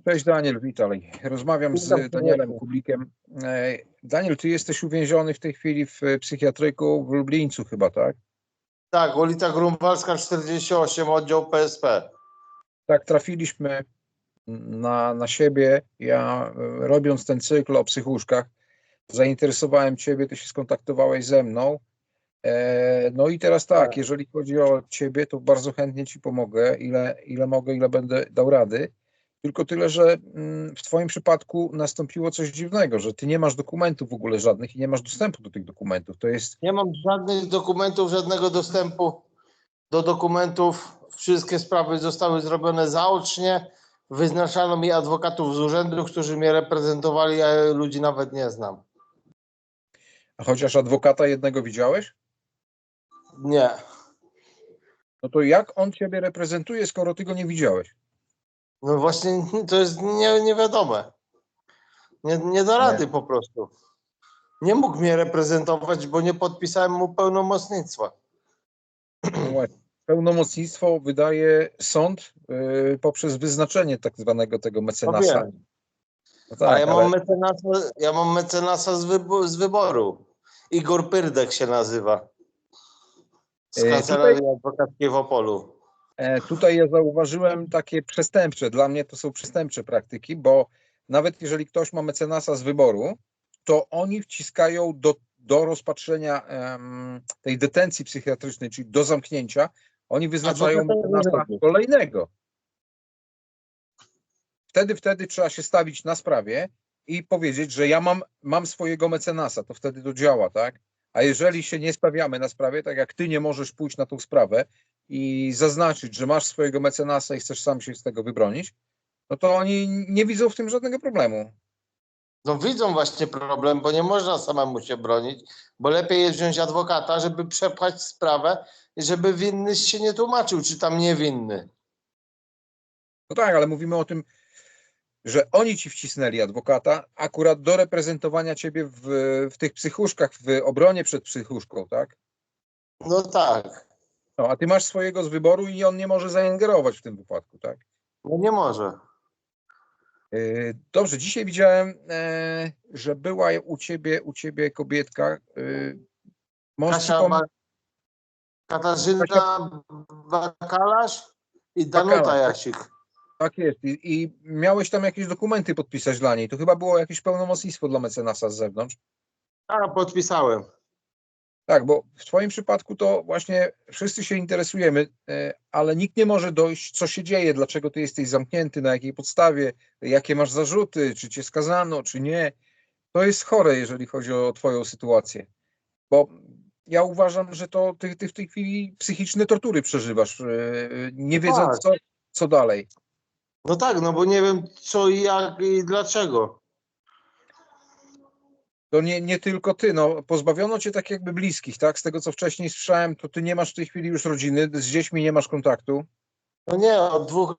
Cześć Daniel, witaj. Rozmawiam z Danielem. Kublikiem. E, Daniel, ty jesteś uwięziony w tej chwili w psychiatryku w Lublińcu chyba, tak? Tak, ulica Grunwaldzka 48, oddział PSP. Tak, trafiliśmy na, na siebie. Ja e, robiąc ten cykl o psychuszkach, zainteresowałem ciebie, ty się skontaktowałeś ze mną. E, No i teraz tak, Tak. jeżeli chodzi o ciebie, to bardzo chętnie ci pomogę, ile, ile mogę, ile będę dał rady. Tylko tyle, że mm, w twoim przypadku nastąpiło coś dziwnego, że ty nie masz dokumentów w ogóle żadnych i nie masz dostępu do tych dokumentów. To jest Nie mam żadnych dokumentów, żadnego dostępu do dokumentów. Wszystkie sprawy zostały zrobione zaocznie. Wyznaczano mi adwokatów z urzędu, którzy mnie reprezentowali, ja ludzi nawet nie znam. A chociaż adwokata jednego widziałeś? Nie. No to jak on ciebie reprezentuje, skoro ty go nie widziałeś? No właśnie to jest nie, niewiadome. Nie, nie da rady po prostu. Nie mógł mnie reprezentować, bo nie podpisałem mu pełnomocnictwa. No. Pełnomocnictwo wydaje sąd y, poprzez wyznaczenie tak zwanego tego mecenasa. No A tak, ja ale- mam mecenasa, ja mam mecenasa z, wybo- z wyboru. Igor Pyrdek się nazywa. Z E, kancelarii adwokackiej w Opolu. E, Tutaj ja zauważyłem takie przestępcze, dla mnie to są przestępcze praktyki, bo nawet jeżeli ktoś ma mecenasa z wyboru, to oni wciskają do, do rozpatrzenia em, tej detencji psychiatrycznej, czyli do zamknięcia, oni wyznaczają mecenasa kolejnego. Wtedy, wtedy trzeba się stawić na sprawie i powiedzieć, że ja mam, mam swojego mecenasa, to wtedy to działa, tak? A jeżeli się nie stawiamy na sprawie, tak jak ty nie możesz pójść na tą sprawę i zaznaczyć, że masz swojego mecenasa i chcesz sam się z tego wybronić, no to oni nie widzą w tym żadnego problemu. No widzą właśnie problem, bo nie można samemu się bronić, bo lepiej jest wziąć adwokata, żeby przepchać sprawę i żeby winny się nie tłumaczył, czy tam niewinny. No tak, ale mówimy o tym, że oni ci wcisnęli adwokata akurat do reprezentowania ciebie w, w tych psychuszkach, w obronie przed psychuszką, tak? No tak, No, a ty masz swojego z wyboru i on nie może zaingerować w tym wypadku, tak? no nie może. Yy, Dobrze, dzisiaj widziałem, e, że była u ciebie, u ciebie kobietka. yy, Możesz Kasia ba- Katarzyna Bakalarz i Danuta Bakalarz, tak? Jasik. tak jest. I, I miałeś tam jakieś dokumenty podpisać dla niej. To chyba było jakieś pełnomocnictwo dla mecenasa z zewnątrz. A, podpisałem. Tak, bo w Twoim przypadku to właśnie wszyscy się interesujemy, e, ale nikt nie może dojść, co się dzieje, dlaczego ty jesteś zamknięty, na jakiej podstawie, jakie masz zarzuty, czy cię skazano, czy nie. To jest chore, jeżeli chodzi o Twoją sytuację. Bo ja uważam, że to ty, ty w tej chwili psychiczne tortury przeżywasz, e, nie wiedząc, tak. co, co dalej. No tak, no bo nie wiem co i jak i dlaczego. To nie, nie tylko ty, no, pozbawiono cię tak jakby bliskich, tak? Z tego, co wcześniej słyszałem, to ty nie masz w tej chwili już rodziny, z dziećmi nie masz kontaktu. No nie, od dwóch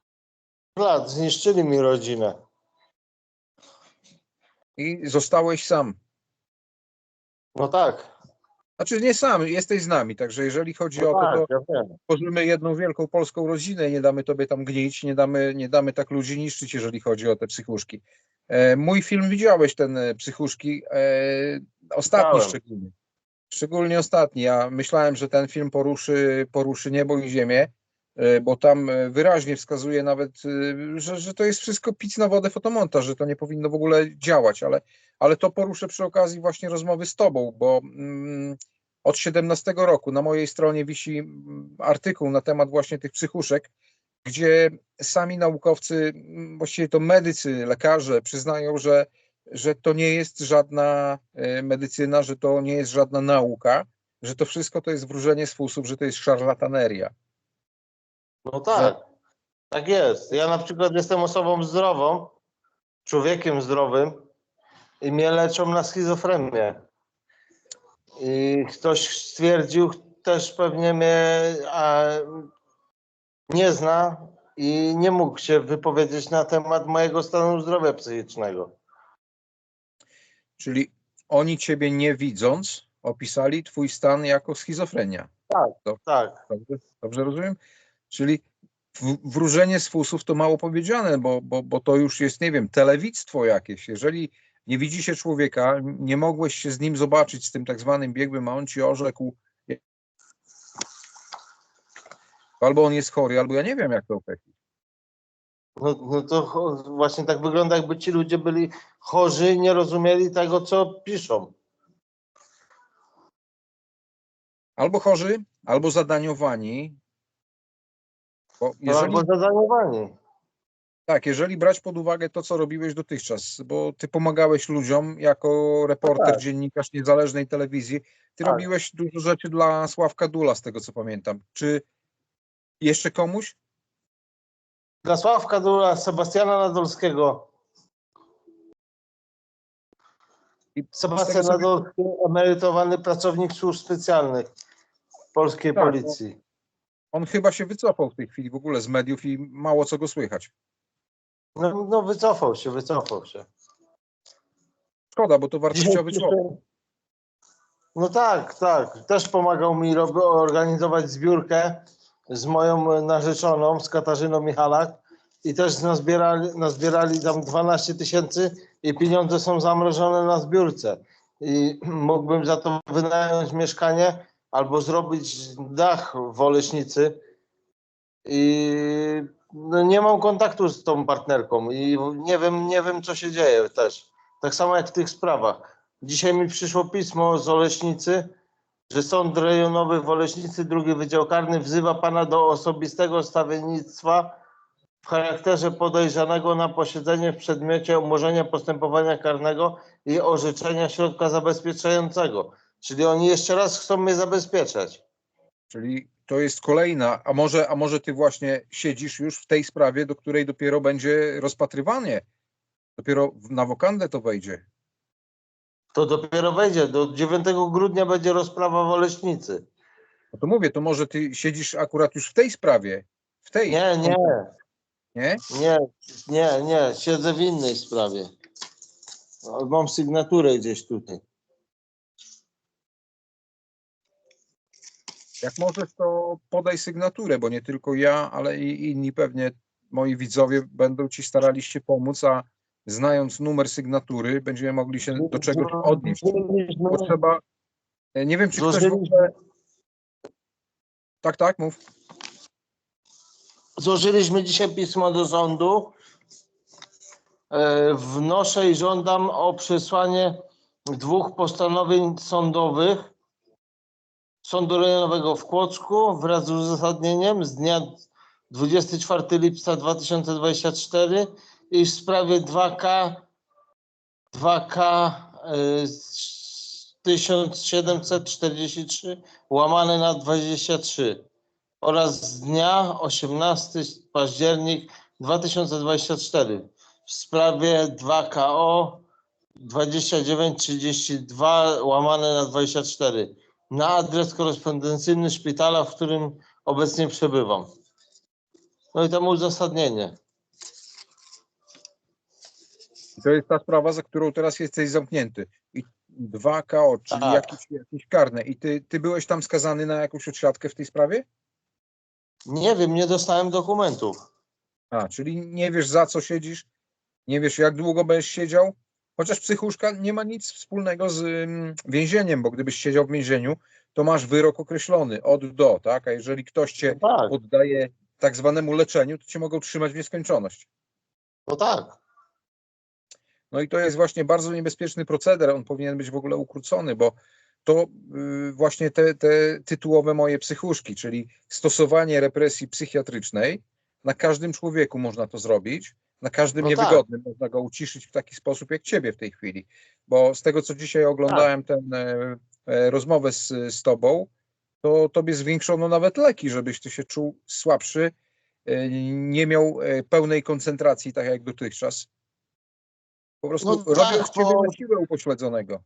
lat zniszczyli mi rodzinę. i zostałeś sam. No tak. Znaczy nie sam, jesteś z nami, także jeżeli chodzi No o to, tak, to ja wiem. tworzymy jedną wielką polską rodzinę, nie damy tobie tam gnić, nie damy, nie damy tak ludzi niszczyć, jeżeli chodzi o te psychuszki. E, mój film widziałeś, ten e, psychuszki, e, ostatni szczególnie. Szczególnie ostatni. Ja myślałem, że ten film poruszy, poruszy niebo i ziemię, bo tam e, wyraźnie wskazuje nawet, e, że, że to jest wszystko pic na wodę fotomontaż, że to nie powinno w ogóle działać, ale, ale to poruszę przy okazji właśnie rozmowy z tobą, bo mm, od 17 roku na mojej stronie wisi mm, artykuł na temat właśnie tych psychuszek, gdzie sami naukowcy, mm, właściwie to medycy, lekarze przyznają, że, że to nie jest żadna e, medycyna, że to nie jest żadna nauka, że to wszystko to jest wróżenie z fusów, że to jest szarlataneria. No tak. Tak jest. Ja na przykład jestem osobą zdrową, człowiekiem zdrowym i mnie leczą na schizofrenię. I ktoś stwierdził, też pewnie mnie a, nie zna i nie mógł się wypowiedzieć na temat mojego stanu zdrowia psychicznego. Czyli oni ciebie nie widząc, opisali twój stan jako schizofrenia. Tak. To- Tak. Dobrze, dobrze rozumiem? Czyli wróżenie z fusów to mało powiedziane, bo, bo, bo to już jest, nie wiem, telewictwo jakieś. Jeżeli nie widzi się człowieka, nie mogłeś się z nim zobaczyć, z tym tak zwanym biegłym, a on ci orzekł, albo on jest chory, albo ja nie wiem, jak to określić. No, no to właśnie tak wygląda, jakby ci ludzie byli chorzy i nie rozumieli tego, co piszą. Albo chorzy, albo zadaniowani. Bo No, jeżeli, albo zadaniowani. tak, jeżeli brać pod uwagę to, co robiłeś dotychczas, bo ty pomagałeś ludziom jako reporter, tak. dziennikarz niezależnej telewizji, ty Tak. robiłeś dużo rzeczy dla Sławka Dula, z tego co pamiętam. Czy jeszcze komuś? Dla Sławka Dula, Sebastiana Nadolskiego. I Sebastian Nadolski, emerytowany pracownik służb specjalnych polskiej Tak, policji. On chyba się wycofał w tej chwili w ogóle z mediów i mało co go słychać. No, no wycofał się, wycofał się. Szkoda, bo to wartościowy człowiek. No tak, tak. Też pomagał mi organizować zbiórkę z moją narzeczoną, z Katarzyną Michalak i też nazbierali, nazbierali tam 12 tysięcy i pieniądze są zamrożone na zbiórce. I mógłbym za to wynająć mieszkanie albo zrobić dach w Oleśnicy i no nie mam kontaktu z tą partnerką i nie wiem, nie wiem co się dzieje też. Tak samo jak w tych sprawach. Dzisiaj mi przyszło pismo z Oleśnicy, że Sąd Rejonowy w Oleśnicy, drugi Wydział Karny wzywa pana do osobistego stawiennictwa w charakterze podejrzanego na posiedzenie w przedmiocie umorzenia postępowania karnego i orzeczenia środka zabezpieczającego. Czyli oni jeszcze raz chcą mnie zabezpieczać. Czyli to jest kolejna, a może, a może ty właśnie siedzisz już w tej sprawie, do której dopiero będzie rozpatrywanie. Dopiero na wokandę to wejdzie. To dopiero wejdzie. Do 9 grudnia będzie rozprawa w Oleśnicy. No to mówię, to może ty siedzisz akurat już w tej sprawie. W tej. Nie, nie, Nie? nie, nie, nie. Siedzę w innej sprawie. No, Mam sygnaturę gdzieś tutaj. Jak możesz, to podaj sygnaturę, bo nie tylko ja, ale i inni pewnie moi widzowie będą ci starali się pomóc, a znając numer sygnatury, będziemy mogli się do czegoś odnieść. Bo trzeba. Nie wiem, czy ktoś. w ogóle- Tak, tak, mów. złożyliśmy dzisiaj pismo do sądu. E, Wnoszę i żądam o przesłanie dwóch postanowień sądowych Sądu Rejonowego w Kłodzku wraz z uzasadnieniem z dnia 24 lipca 2024 i w sprawie 2K 2K y, 1743 łamane na 23 oraz z dnia 18 październik 2024 w sprawie 2KO 2932 łamane na 24 na adres korespondencyjny szpitala, w którym obecnie przebywam. No i tam uzasadnienie. To jest ta sprawa, za którą teraz jesteś zamknięty. I 2KO, czyli Tak. jakieś, jakieś karne. I ty, ty byłeś tam skazany na jakąś odsiadkę w tej sprawie? Nie wiem, nie dostałem dokumentów. A, czyli nie wiesz za co siedzisz, nie wiesz jak długo będziesz siedział, chociaż psychuszka nie ma nic wspólnego z ym, więzieniem, bo gdybyś siedział w więzieniu, to masz wyrok określony od do, tak? A jeżeli ktoś cię No tak, poddaje tak zwanemu leczeniu, to cię mogą trzymać w nieskończoność. no tak. No i to jest właśnie bardzo niebezpieczny proceder, on powinien być w ogóle ukrócony, bo to y, właśnie te, te tytułowe moje psychuszki, czyli stosowanie represji psychiatrycznej, na każdym człowieku można to zrobić, na każdym No tak. niewygodnym można go uciszyć w taki sposób jak ciebie w tej chwili, bo z tego co dzisiaj oglądałem tę e, e, rozmowę z, z tobą, to tobie zwiększono nawet leki, żebyś ty się czuł słabszy, e, nie miał e, pełnej koncentracji tak jak dotychczas. Po prostu No robią tak, z ciebie na siłę upośledzonego.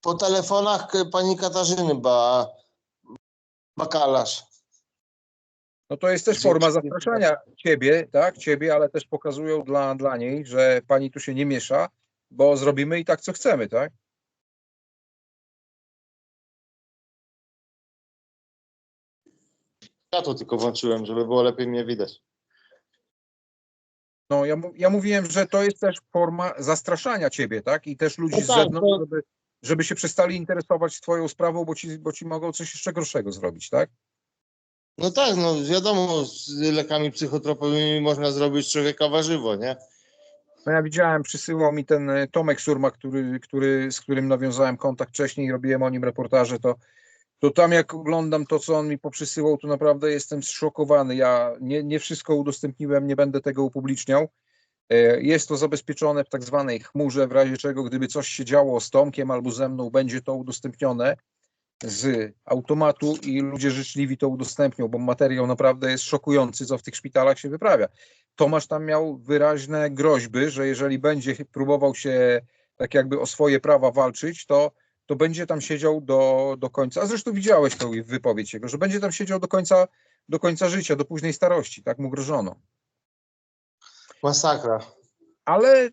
Po telefonach e, pani Katarzyny ba, Bakalarz. No to jest też forma zapraszania ciebie, tak, ciebie, ale też pokazują dla, dla niej, że pani tu się nie miesza, bo zrobimy i tak, co chcemy, tak? światło tylko włączyłem, żeby było lepiej mnie widać. No, ja, ja mówiłem, że to jest też forma zastraszania ciebie, tak? I też ludzi No z tak, zewnątrz, to- żeby, żeby się przestali interesować twoją sprawą, bo ci, bo ci mogą coś jeszcze gorszego zrobić, tak? No tak, no wiadomo, z lekami psychotropowymi można zrobić człowieka warzywo, nie? No ja widziałem, przysyłał mi ten e, Tomek Surma, który, który, z którym nawiązałem kontakt wcześniej robiłem o nim reportaże, to, to tam jak oglądam to, co on mi poprzysyłał, to naprawdę jestem zszokowany. Ja nie, nie wszystko udostępniłem, nie będę tego upubliczniał. E, Jest to zabezpieczone w tak zwanej chmurze, w razie czego, gdyby coś się działo z Tomkiem albo ze mną, będzie to udostępnione z automatu i ludzie życzliwi to udostępnią, bo materiał naprawdę jest szokujący, co w tych szpitalach się wyprawia. Tomasz tam miał wyraźne groźby, że jeżeli będzie próbował się tak jakby o swoje prawa walczyć, to, to będzie tam siedział do, do końca. A zresztą widziałeś tą wypowiedź jego, że będzie tam siedział do końca, do końca życia, do późnej starości, tak mu grożono. Masakra. Ale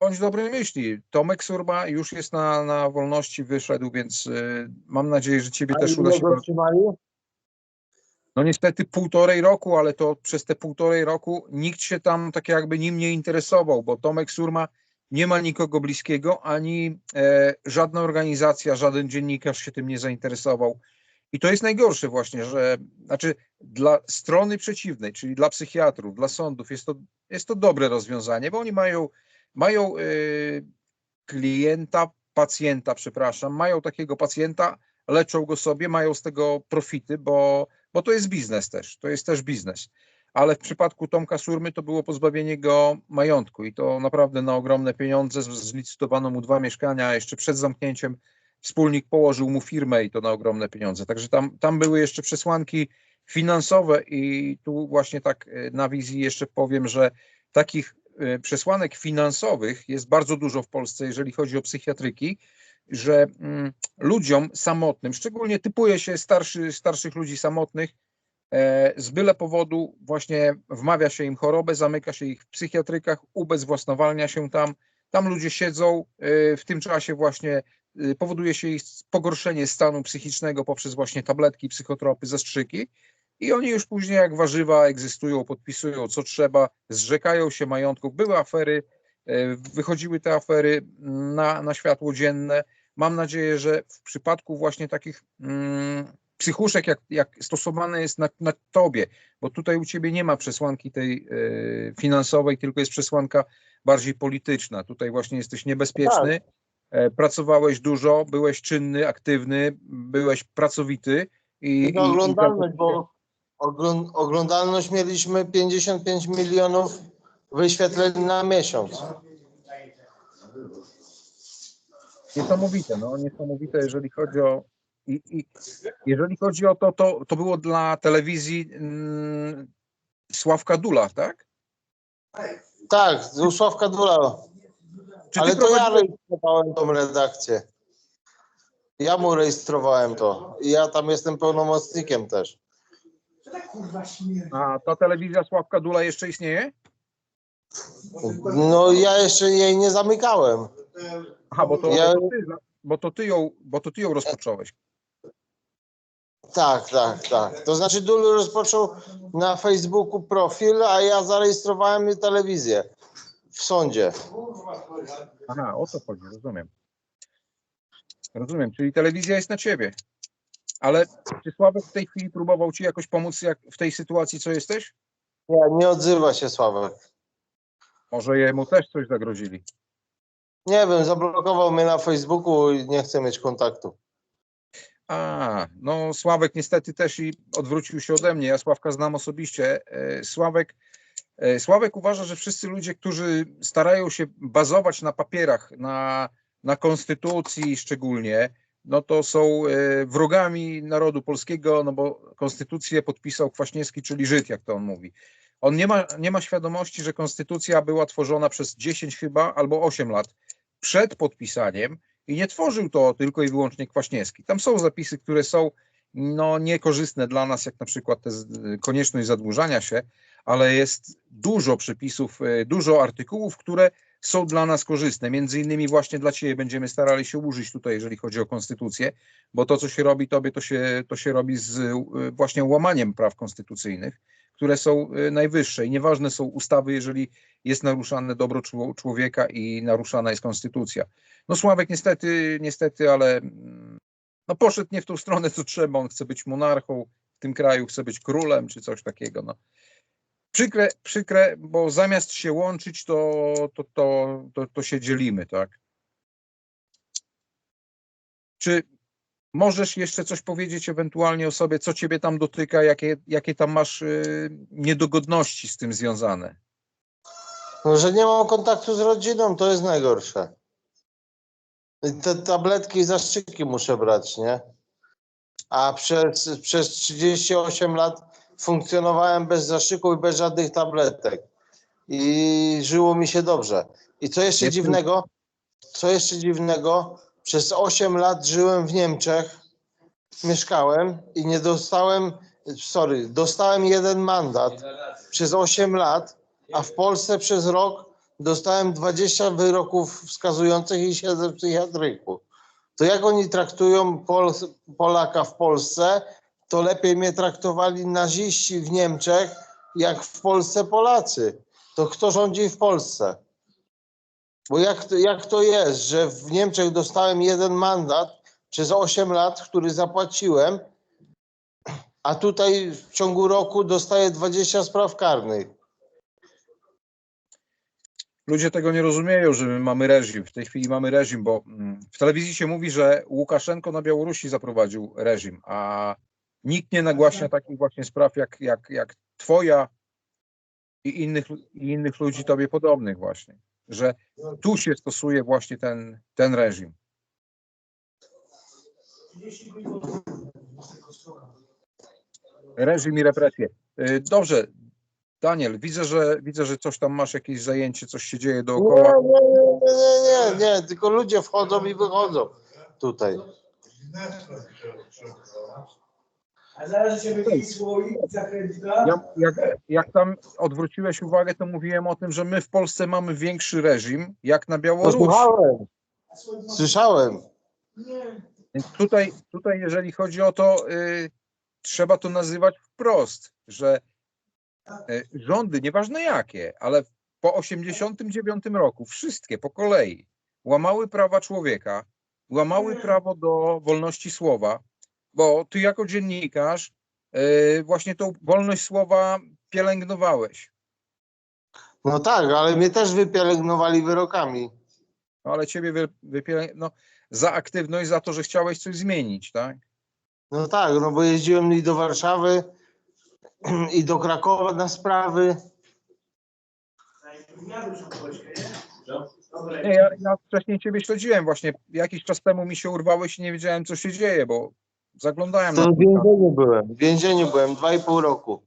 bądź dobrej myśli, Tomek Surma już jest na, na wolności, wyszedł, więc y, mam nadzieję, że ciebie też uda się. trzymali? No niestety półtorej roku, ale to przez te półtorej roku nikt się tam tak jakby nim nie interesował, bo Tomek Surma nie ma nikogo bliskiego, ani e, żadna organizacja, żaden dziennikarz się tym nie zainteresował. I to jest najgorsze właśnie, że znaczy dla strony przeciwnej, czyli dla psychiatrów, dla sądów jest to, jest to dobre rozwiązanie, bo oni mają, mają e, klienta, pacjenta, przepraszam, mają takiego pacjenta, leczą go sobie, mają z tego profity, bo, bo to jest biznes też, to jest też biznes. Ale w przypadku Tomka Surmy to było pozbawienie go majątku i to naprawdę na ogromne pieniądze. Zlicytowano mu dwa mieszkania, jeszcze przed zamknięciem wspólnik położył mu firmę i to na ogromne pieniądze. Także tam, tam były jeszcze przesłanki finansowe i tu właśnie tak e, na wizji jeszcze powiem, że takich przesłanek finansowych jest bardzo dużo w Polsce, jeżeli chodzi o psychiatryki, że mm, ludziom samotnym, szczególnie typuje się starszy, starszych ludzi samotnych, e, z byle powodu właśnie wmawia się im chorobę, zamyka się ich w psychiatrykach, ubezwłasnowalnia się tam. Tam ludzie siedzą, e, w tym czasie właśnie e, powoduje się ich pogorszenie stanu psychicznego poprzez właśnie tabletki, psychotropy, zastrzyki i oni już później jak warzywa egzystują, podpisują co trzeba, zrzekają się majątków. Były afery, e, wychodziły te afery na, na światło dzienne. Mam nadzieję, że w przypadku właśnie takich mm, psychuszek, jak, jak stosowane jest na, na tobie, bo tutaj u ciebie nie ma przesłanki tej e, finansowej, tylko jest przesłanka bardziej polityczna. Tutaj właśnie jesteś niebezpieczny, e, pracowałeś dużo, byłeś czynny, aktywny, byłeś pracowity. I, I oglądalność, bo oglą- oglądalność mieliśmy 55 milionów wyświetleń na miesiąc. Niesamowite, no niesamowite, jeżeli chodzi o. I, i, jeżeli chodzi o to, to, to było dla telewizji mm, Sławka Dula, tak? Tak, z Sławka Dula. Czy Ale to ja rejestrowałem tą redakcję. Ja mu rejestrowałem to. I ja tam jestem pełnomocnikiem też. A ta telewizja Sławka Dula jeszcze istnieje? No ja jeszcze jej nie zamykałem. Aha, bo to, Ja- bo to, ty, bo to, ty, ją, bo to ty ją rozpocząłeś. Tak, tak, tak. To znaczy Dul rozpoczął na Facebooku profil, a ja zarejestrowałem telewizję w sądzie. Aha, o to chodzi, rozumiem. Rozumiem, czyli telewizja jest na ciebie. Ale czy Sławek w tej chwili próbował ci jakoś pomóc jak w tej sytuacji, co jesteś? Nie, nie odzywa się Sławek. Może jemu też coś zagrozili. Nie wiem, zablokował mnie na Facebooku i nie chce mieć kontaktu. A, no Sławek niestety też i odwrócił się ode mnie. Ja Sławka znam osobiście. E, Sławek, e, Sławek uważa, że wszyscy ludzie, którzy starają się bazować na papierach, na, na konstytucji szczególnie, no to są e, wrogami narodu polskiego, no bo konstytucję podpisał Kwaśniewski, czyli Żyd, jak to on mówi. On nie ma, nie ma świadomości, że konstytucja była tworzona przez 10 chyba albo 8 lat przed podpisaniem i nie tworzył to tylko i wyłącznie Kwaśniewski. Tam są zapisy, które są no, niekorzystne dla nas, jak na przykład te konieczność zadłużania się, ale jest dużo przepisów, y, dużo artykułów, które są dla nas korzystne. Między innymi właśnie dla Ciebie będziemy starali się użyć tutaj, jeżeli chodzi o konstytucję, bo to, co się robi Tobie, to się, to się robi z y, właśnie łamaniem praw konstytucyjnych, które są y, najwyższe i nieważne są ustawy, jeżeli jest naruszane dobro czło- człowieka i naruszana jest konstytucja. No Sławek niestety, niestety, ale mm, no poszedł nie w tą stronę, co trzeba. On chce być monarchą w tym kraju, chce być królem czy coś takiego. No. Przykre, przykre, bo zamiast się łączyć, to, to, to, to, to się dzielimy, tak? Czy możesz jeszcze coś powiedzieć ewentualnie o sobie, co ciebie tam dotyka, jakie, jakie tam masz y, niedogodności z tym związane? No, że nie mam kontaktu z rodziną, to jest najgorsze. Te tabletki i zastrzyki muszę brać, nie? A przez, przez 38 lat funkcjonowałem bez zastrzyków i bez żadnych tabletek. I żyło mi się dobrze. I co jeszcze dziwnego, co jeszcze dziwnego, przez 8 lat żyłem w Niemczech, mieszkałem i nie dostałem, sorry, dostałem jeden mandat przez 8 lat, a w Polsce przez rok dostałem 20 wyroków wskazujących i siedzę w psychiatryku. To jak oni traktują Pol Polaka w Polsce, to lepiej mnie traktowali naziści w Niemczech, jak w Polsce Polacy. To kto rządzi w Polsce? Bo jak, to- jak to jest, że w Niemczech dostałem jeden mandat przez 8 lat, który zapłaciłem, a tutaj w ciągu roku dostaję 20 spraw karnych. Ludzie tego nie rozumieją, że my mamy reżim. W tej chwili mamy reżim, bo mm, w telewizji się mówi, że Łukaszenko na Białorusi zaprowadził reżim, a nikt nie nagłaśnia takich właśnie spraw jak, jak, jak twoja i innych, i innych ludzi tobie podobnych właśnie, że tu się stosuje właśnie ten, ten reżim. Reżim i represje. Y, Dobrze, Daniel, widzę, że widzę, że coś tam masz, jakieś zajęcie, coś się dzieje Nie, dookoła. nie, nie, nie, nie, nie, tylko ludzie wchodzą i wychodzą tutaj. A zaraz się wyjdzie słoik, zakrętka. Ja, jak, jak tam odwróciłeś uwagę, to mówiłem o tym, że my w Polsce mamy większy reżim jak na Białorusi. Słuchałem, słyszałem. Więc tutaj, tutaj, jeżeli chodzi o to, y, trzeba to nazywać wprost, że y, rządy, nieważne jakie, ale po 89 roku wszystkie po kolei łamały prawa człowieka, łamały prawo do wolności słowa, bo ty jako dziennikarz y, właśnie tą wolność słowa pielęgnowałeś. No tak, ale mnie też wypielęgnowali wyrokami. No, ale ciebie wy, wypielęg- no, za aktywność, za to, że chciałeś coś zmienić, tak? No tak, no bo jeździłem i do Warszawy, i do Krakowa na sprawy. Nie, ja, ja wcześniej ciebie śledziłem właśnie. Jakiś czas temu mi się urwałeś i nie wiedziałem, co się dzieje, bo zaglądałem na w więzieniu byłem. W więzieniu byłem dwa i pół roku.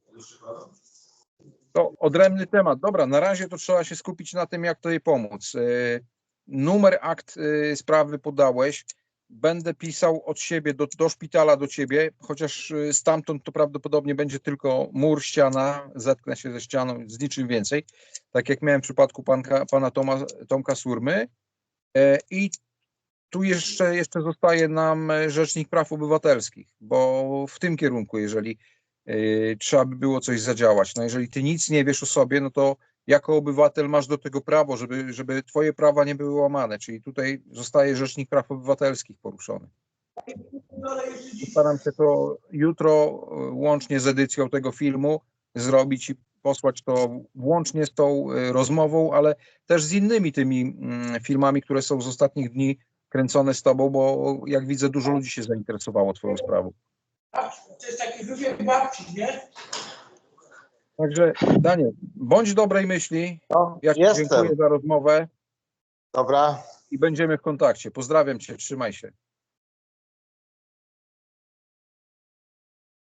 To odrębny temat. Dobra, na razie to trzeba się skupić na tym, jak to jej pomóc. Y, Numer akt y, sprawy podałeś. Będę pisał od siebie do, do szpitala do ciebie, chociaż y, stamtąd to prawdopodobnie będzie tylko mur, ściana, zetknę się ze ścianą, z niczym więcej. Tak jak miałem w przypadku panka, pana Toma, Tomka Surmy. E, I tu jeszcze, jeszcze zostaje nam e, Rzecznik Praw Obywatelskich, bo w tym kierunku, jeżeli y, trzeba by było coś zadziałać. No jeżeli ty nic nie wiesz o sobie, no to jako obywatel masz do tego prawo, żeby, żeby twoje prawa nie były łamane, czyli tutaj zostaje Rzecznik Praw Obywatelskich poruszony. Postaram się to jutro y, łącznie z edycją tego filmu zrobić i posłać to łącznie z tą rozmową, ale też z innymi tymi mm, filmami, które są z ostatnich dni kręcone z tobą, bo jak widzę, dużo ludzi się zainteresowało twoją sprawą. To jest taki wywiad babci, nie? Także Daniel, bądź dobrej myśli. No, Ja Ci jestem. dziękuję za rozmowę Dobra. i będziemy w kontakcie. Pozdrawiam Cię, trzymaj się.